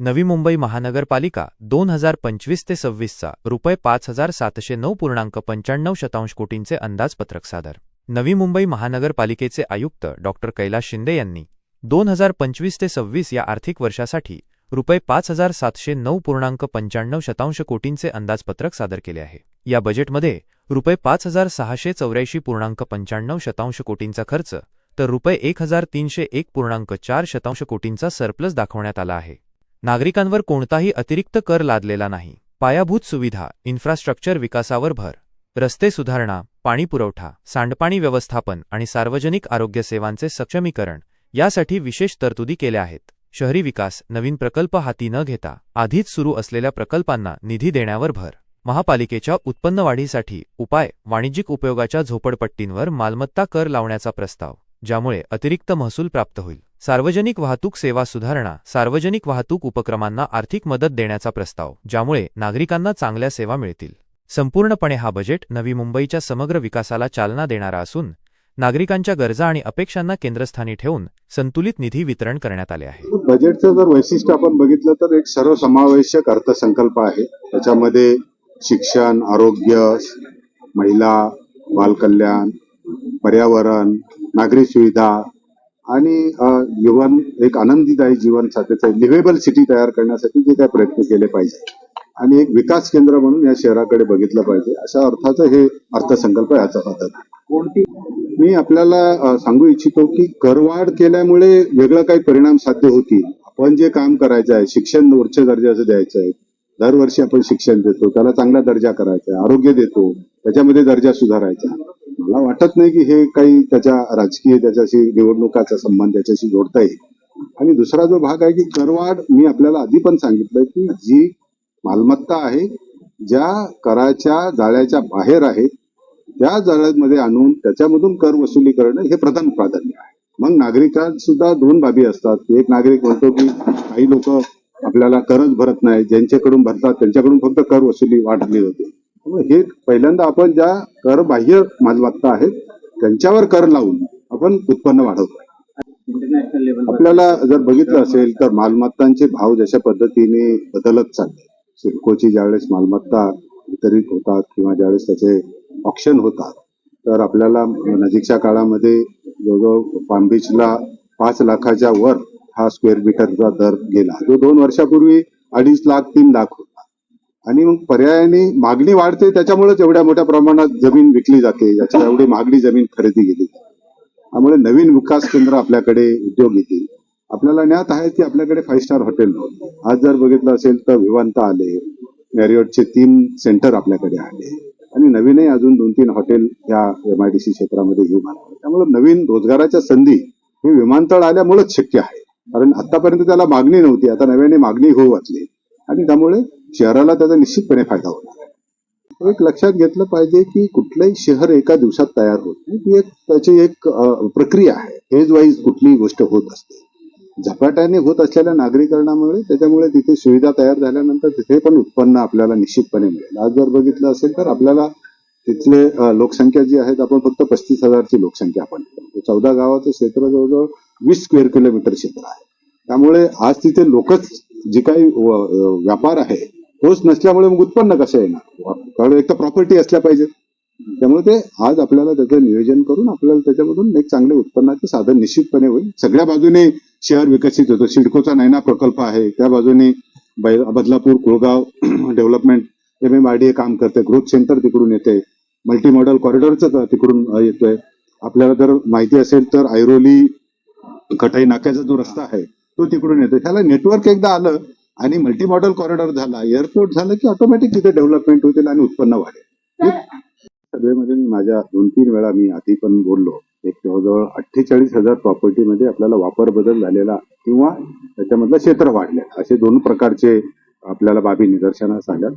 नवी मुंबई महानगरपालिका दोन हजार पंचवीस ते सव्वीसचा रुपये पाच हजार सातशे नऊ पूर्णांक पंच्याण्णव शतांश कोटींचे अंदाजपत्रक सादर. नवी मुंबई महानगरपालिकेचे आयुक्त डॉ. कैलास शिंदे यांनी दोन हजार पंचवीस ते सव्वीस या आर्थिक वर्षासाठी रुपये पाच हजार सातशे नऊ पूर्णांक पंच्याण्णव शतांश कोटींचे अंदाजपत्रक सादर केले आहे. या बजेटमध्ये रुपये पाच हजार सहाशे चौऱ्याऐंशी पूर्णांक पंच्याण्णव शतांश कोटींचा खर्च तर रुपये एक हजार तीनशे एक पूर्णांक चार शतांश कोटींचा सरप्लस दाखवण्यात आला आहे. नागरिकांवर कोणताही अतिरिक्त कर लादलेला नाही. पायाभूत सुविधा इन्फ्रास्ट्रक्चर विकासावर भर. रस्ते सुधारणा पाणीपुरवठा सांडपाणी व्यवस्थापन आणि सार्वजनिक आरोग्य सेवांचे सक्षमीकरण यासाठी विशेष तरतुदी केल्या आहेत. शहरी विकास नवीन प्रकल्प हाती न घेता आधीच सुरू असलेल्या प्रकल्पांना निधी देण्यावर भर. महापालिकेच्या उत्पन्न वाढीसाठी उपाय वाणिज्यिक उपयोगाच्या झोपडपट्टींवर मालमत्ता कर लावण्याचा प्रस्ताव ज्यामुळे अतिरिक्त महसूल प्राप्त होईल. सार्वजनिक वाहतूक सेवा सुधारणा सार्वजनिक वाहतूक उपक्रमांना आर्थिक मदत देण्याचा प्रस्ताव ज्यामुळे नागरिकांना चांगल्या सेवा मिळतील. संपूर्णपणे हा बजेट नवी मुंबईच्या समग्र विकासाला चालना देणारा असून नागरिकांच्या गरजा आणि अपेक्षांना केंद्रस्थानी ठेवून संतुलित निधी वितरण करण्यात आले आहे. बजेटचं जर वैशिष्ट्य आपण बघितलं तर एक सर्वसमावेशक अर्थसंकल्प आहे. त्याच्यामध्ये शिक्षण आरोग्य महिला बालकल्याण पर्यावरण नागरी सुविधा आणि जीवन एक आनंदीदायी जीवन साठीचं लिव्हेबल सिटी तयार करण्यासाठी जे काही प्रयत्न केले पाहिजे. आणि एक विकास केंद्र म्हणून या शहराकडे बघितलं पाहिजे. अशा अर्थाचं हे अर्थसंकल्प याचा पद्धत कोणती? मी आपल्याला सांगू इच्छितो की करवाढ केल्यामुळे वेगळं काही परिणाम साध्य होतील. आपण जे काम करायचं आहे शिक्षण उच्च दर्जाचं द्यायचं आहे. दरवर्षी आपण शिक्षण देतो त्याला चांगला दर्जा करायचा आहे आरोग्य देतो त्याच्यामध्ये दर्जा सुधारायचा मला वाटत नाही की हे काही त्याच्या राजकीय त्याच्याशी निवडणुकाचा संबंध त्याच्याशी जोडता येईल. आणि दुसरा जो भाग आहे की करवाढ मी आपल्याला आधी पण सांगितलं की जी मालमत्ता आहे ज्या कराच्या जाळ्याच्या बाहेर आहे त्या जाळ्यामध्ये आणून त्याच्यामधून कर वसुली करणं हे प्रधान प्राधान्य आहे. मग नागरिकात सुद्धा दोन बाबी असतात. एक नागरिक म्हणतो की काही लोक आपल्याला करच भरत नाही ज्यांच्याकडून भरतात त्यांच्याकडून फक्त कर वसुली वाढली होते हे पहिल्यांदा आपण ज्या कर बाह्य मालमत्ता आहेत त्यांच्यावर कर लावून आपण उत्पन्न वाढवतो. आपल्याला जर बघितलं असेल तर मालमत्तांचे भाव जशा पद्धतीने बदलत चालले. सिडकोची ज्यावेळेस मालमत्ता वितरित होतात किंवा ज्यावेळेस त्याचे ऑप्शन होतात तर आपल्याला नजीकच्या काळामध्ये जवळजवळ पाम बीचला पाच लाखाच्या वर हा स्क्वेअर मीटरचा दर गेला. जो दोन वर्षापूर्वी अडीच लाख तीन लाख होता आणि मग पर्यायाने मागणी वाढते त्याच्यामुळेच एवढ्या मोठ्या प्रमाणात जमीन विकली जाते. याच्या एवढी मागणी जमीन खरेदी केली त्यामुळे नवीन विकास केंद्र आपल्याकडे उद्योग येतील. आपल्याला ज्ञात आहे की आपल्याकडे फाईव्ह स्टार हॉटेल आज जर बघितलं असेल तर विवांत आले. मॅरिओटचे तीन सेंटर आपल्याकडे आले. आणि नवीनही अजून दोन तीन हॉटेल या एम आय क्षेत्रामध्ये येऊन आले त्यामुळे नवीन रोजगाराच्या संधी हे विमानतळ आल्यामुळेच शक्य आहे. कारण आतापर्यंत त्याला मागणी नव्हती. आता नव्याने मागणी होऊ वाटली आणि त्यामुळे शहराला त्याचा निश्चितपणे फायदा होणार आहे. एक लक्षात घेतलं पाहिजे की कुठलंही शहर एका दिवसात तयार होत नाही. ती एक त्याची एक प्रक्रिया आहे. फेज वाईज कुठलीही गोष्ट होत असते. झपाट्याने होत असलेल्या नागरीकरणामुळे त्याच्यामुळे तिथे सुविधा तयार झाल्यानंतर तिथे पण उत्पन्न आपल्याला निश्चितपणे मिळेल. आज जर बघितलं असेल तर आपल्याला तिथले लोकसंख्या जी आहे आपण फक्त पस्तीस हजारची लोकसंख्या आपण चौदा गावाचं क्षेत्र जवळजवळ वीस स्क्वेअर किलोमीटर क्षेत्र आहे. त्यामुळे आज तिथे लोकच जे काही व्यापार आहे तोच नसल्यामुळे मग उत्पन्न कसं येणार? कारण एक तर प्रॉपर्टी असल्या पाहिजे. त्यामुळे ते आज आपल्याला त्याचं नियोजन करून आपल्याला त्याच्यामधून एक चांगले उत्पन्नाचे साधन निश्चितपणे होईल. सगळ्या बाजूने शहर विकसित होतं. सिडकोचा नैना प्रकल्प आहे. त्या बाजूने Badlapur Kulgaon development M M R D काम करते. ग्रोथ सेंटर तिकडून येते. मल्टी मॉडल कॉरिडॉरचं तिकडून येतोय. आपल्याला जर माहिती असेल तर ऐरोली कटाई नाक्याचा जो रस्ता आहे तो तिकडून येतो त्याला नेटवर्क एकदा आलं आणि मल्टी मॉडेल कॉरिडॉर झाला एअरपोर्ट झालं की ऑटोमॅटिक तिथे डेव्हलपमेंट होतील आणि उत्पन्न वाढेल. सभेमध्ये मी माझ्या दोन तीन वेळा मी आधी पण बोललो एक जवळजवळ अठ्ठेचाळीस हजार प्रॉपर्टीमध्ये आपल्याला वापर बदल झालेला किंवा त्याच्यामधलं क्षेत्र वाढले असे दोन प्रकारचे आपल्याला बाबी निदर्शनास आल्या.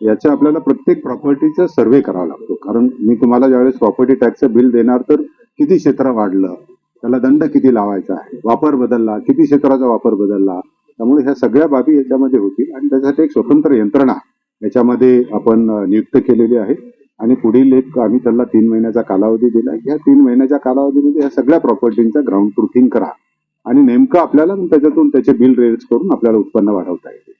याच्या आपल्याला प्रत्येक प्रॉपर्टीचा सर्वे करावा लागतो. कारण मी तुम्हाला ज्यावेळेस प्रॉपर्टी टॅक्सचं बिल देणार तर किती क्षेत्र वाढलं त्याला दंड किती लावायचा आहे वापर बदलला किती क्षेत्राचा वापर बदलला त्यामुळे ह्या सगळ्या बाबी याच्यामध्ये होतील आणि त्याच्यासाठी एक स्वतंत्र यंत्रणा याच्यामध्ये आपण नियुक्त केलेली आहे. आणि पुढील एक आम्ही त्याला तीन महिन्याचा कालावधी दिला ह्या तीन महिन्याच्या कालावधीमध्ये ह्या सगळ्या प्रॉपर्टींचा ग्राउंड ट्रुथिंग करा. आणि नेमकं आपल्याला त्याच्यातून त्याचे बिल रेज करून आपल्याला उत्पन्न वाढवता येईल.